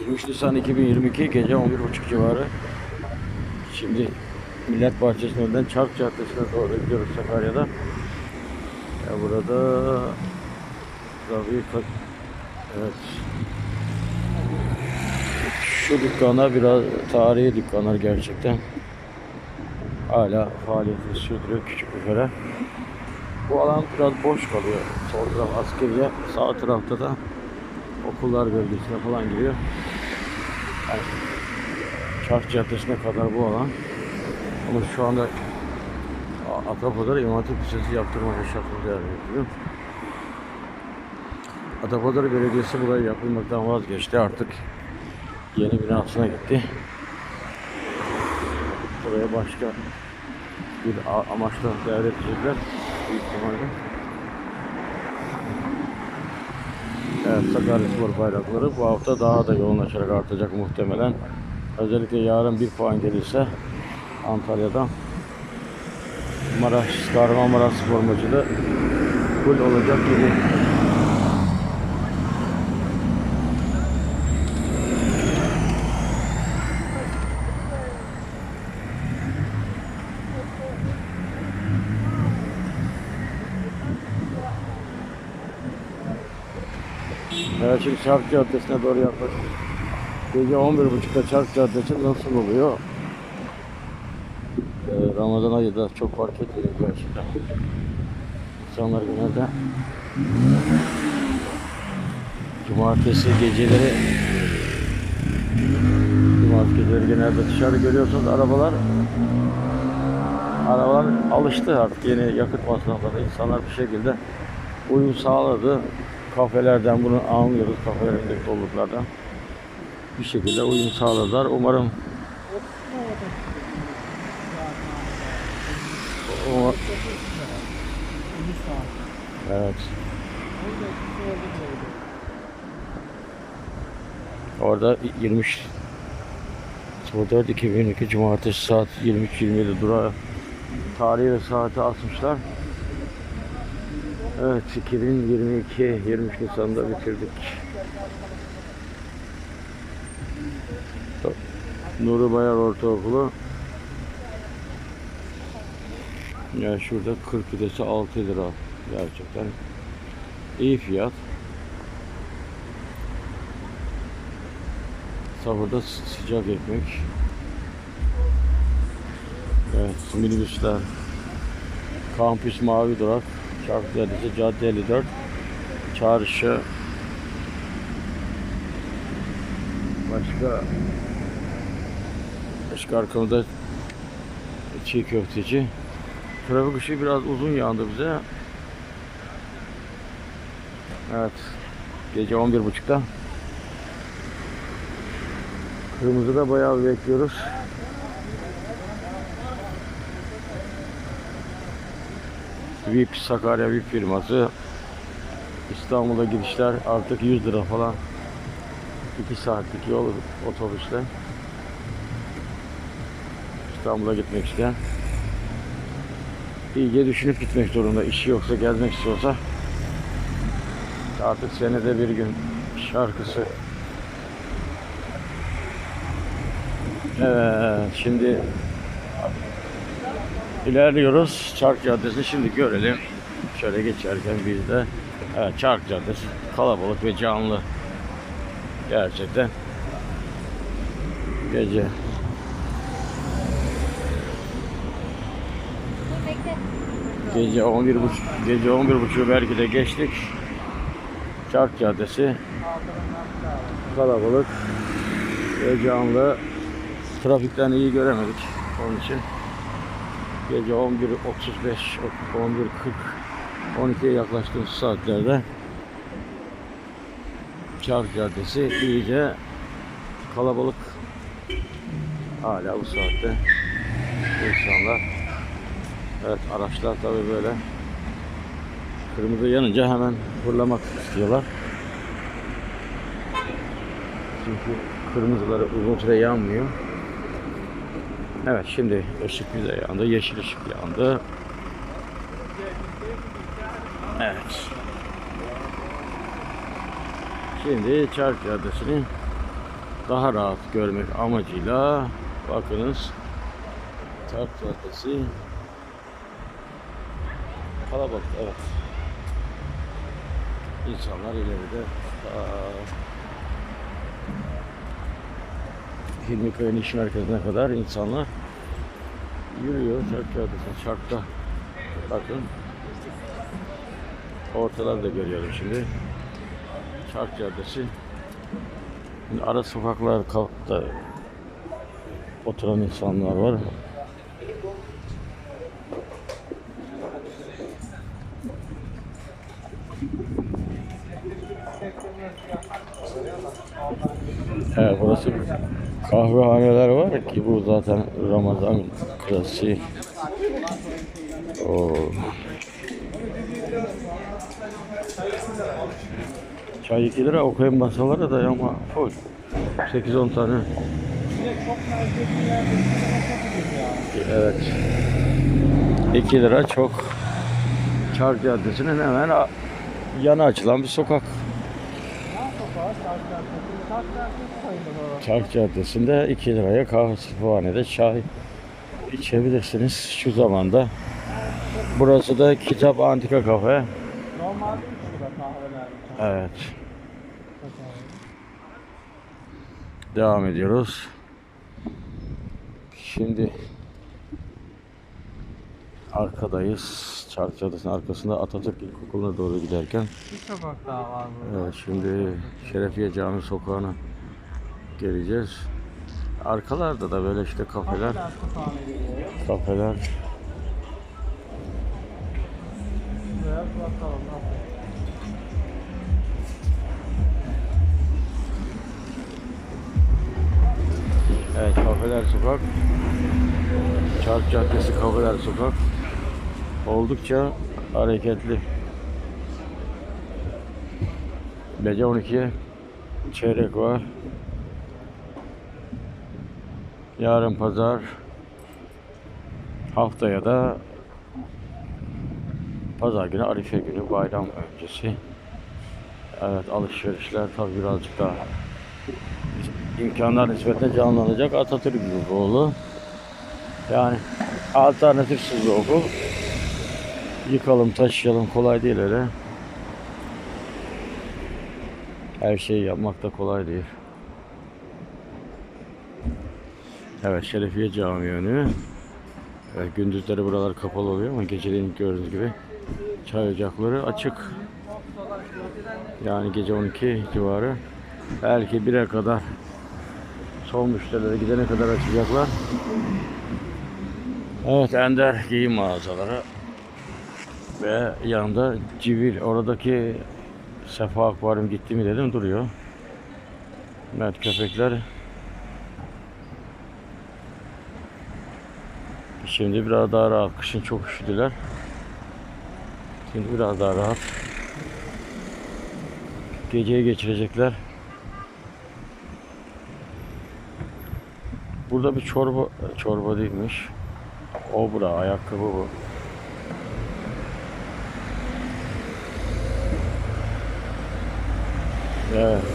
23 Nisan 2022 gece 11.30 civarı. Şimdi Millet Bahçesi'nin önünden Çark Caddesi'ne doğru gidiyoruz Sakarya'da. Ya burada ka- evet. Şu dükkana biraz tarihi dükkanlar gerçekten. Hala faaliyetini sürdürüyor küçük büfeler. Bu alan biraz boş kalıyor. Sol taraf askeriye, sağ tarafta da okullar bölgesine falan giriyor. Yani Çark Caddesi'ne kadar bu alan. Ama şu anda A- Atapazarı İmam Hatip Lisesi yaptırma şartını devam ediyor. Atapazarı Belediyesi burayı yapılmaktan vazgeçti. Artık yeni binasına gitti. Buraya başka bir amaçla devredecekler. Büyük ihtimalle. Evet, Sakaryaspor bayrakları bu hafta daha da yoğunlaşarak artacak muhtemelen. Özellikle yarın bir puan gelirse Antalya'dan Maraş, Kahramanmaraş spor maçı da full olacak gibi. Şimdi Çark Caddesi'ne doğru yaklaştık. Gece 11.30'da Çark Caddesi nasıl oluyor? Ee, Ramazan ayı da çok fark etmiyor gerçekten. İnsanlar genelde Cumartesi geceleri Cumartesi geceleri genelde dışarı görüyorsunuz arabalar Arabalar alıştı artık yeni yakıt masraflarına insanlar bir şekilde uyum sağladı. Kafelerden bunu anlıyoruz kafelerindeki doluluklardan. Bir şekilde uyum sağladılar. Umarım evet. Orada 23 04 2022 Cumartesi saat 23.27 durağı tarihi ve saati asmışlar. Evet 2022 23 Nisan'da bitirdik. Nuri Bayar Ortaokulu. Ya şurada 40 pidesi 6 lira. Gerçekten iyi fiyat. Sahurda sı- sıcak ekmek. Evet, minibüsler. Kampüs Mavi Durak. Caddesi, Cadde 54. Çarşı. Başka Başka arkamda çiğ köfteci. Trafik ışığı biraz uzun yandı bize. Evet. Gece 11.30'da. Kırmızıda bayağı bekliyoruz. VIP Sakarya VIP firması. İstanbul'a gidişler artık 100 lira falan. 2 saatlik yol otobüsle. İstanbul'a gitmek isteyen iyice düşünüp gitmek zorunda. İşi yoksa gezmek istiyorsa artık senede bir gün şarkısı. Evet şimdi ilerliyoruz. Çark Caddesi şimdi görelim. Şöyle geçerken biz de evet, Çark Caddesi kalabalık ve canlı. Gerçekten gece Gece 11 buçuk, gece 11 buçuğu belki de geçtik. Çark Caddesi kalabalık ve canlı. Trafikten iyi göremedik onun için. Gece 11.35, 11.40, 12'ye yaklaştığımız saatlerde Çark Caddesi iyice kalabalık. Hala bu saatte insanlar Evet araçlar tabi böyle kırmızı yanınca hemen fırlamak istiyorlar. Çünkü kırmızıları uzun süre yanmıyor. Evet şimdi ışık bize yandı. Yeşil ışık yandı. Evet. Şimdi Çark Caddesi'ni daha rahat görmek amacıyla bakınız Tarp Caddesi kalabalık evet. İnsanlar ileride aa, Hilmi Köy'ün iş merkezine kadar insanlar yürüyor Çark Caddesi'ne. Çark'ta bakın ortadan da görüyorum şimdi. Çark Caddesi. Şimdi ara sokaklar kalkta oturan insanlar var. Evet burası kahvehaneler var ki bu zaten Ramazan klasiği. Oo. Çay 2 lira okuyun masaları da ama full. 8-10 tane. Evet. 2 lira çok. Çark Caddesi'nin hemen yana açılan bir sokak. Çark Caddesi'nde 2 liraya kahvehanede çay içebilirsiniz şu zamanda. Burası da Kitap Antika Kafe. Normalde 3 lira kahveler. Evet. Devam ediyoruz. Şimdi arkadayız. Çark Caddesi'nin arkasında Atatürk İlkokulu'na doğru giderken Bir sokak daha var burada. evet, şimdi Şerefiye Cami Sokağı'na geleceğiz. Arkalarda da böyle işte kafeler, kafeler. Evet, kafeler sokak. Çark Caddesi kafeler sokak. Oldukça hareketli. Gece 12'ye çeyrek var. Yarın pazar. Haftaya da pazar günü Arife günü bayram öncesi. Evet alışverişler tabi birazcık daha imkanlar nispetinde canlanacak Atatürk Okulu. Yani alternatifsiz bir okul. Yıkalım, taşıyalım kolay değil öyle. Her şeyi yapmak da kolay değil. Evet, Şerefiye Camii önü. Evet, gündüzleri buralar kapalı oluyor ama geceleyin gördüğünüz gibi çay ocakları açık. Yani gece 12 civarı. Belki 1'e kadar son müşterilere gidene kadar açacaklar. Evet Ender giyim mağazaları ve yanında Civil oradaki Sefa Akvaryum gitti mi dedim duruyor. Evet köpekler Şimdi biraz daha rahat. Kışın çok üşüdüler. Şimdi biraz daha rahat. Geceyi geçirecekler. Burada bir çorba, çorba değilmiş. O bura, ayakkabı bu. Evet.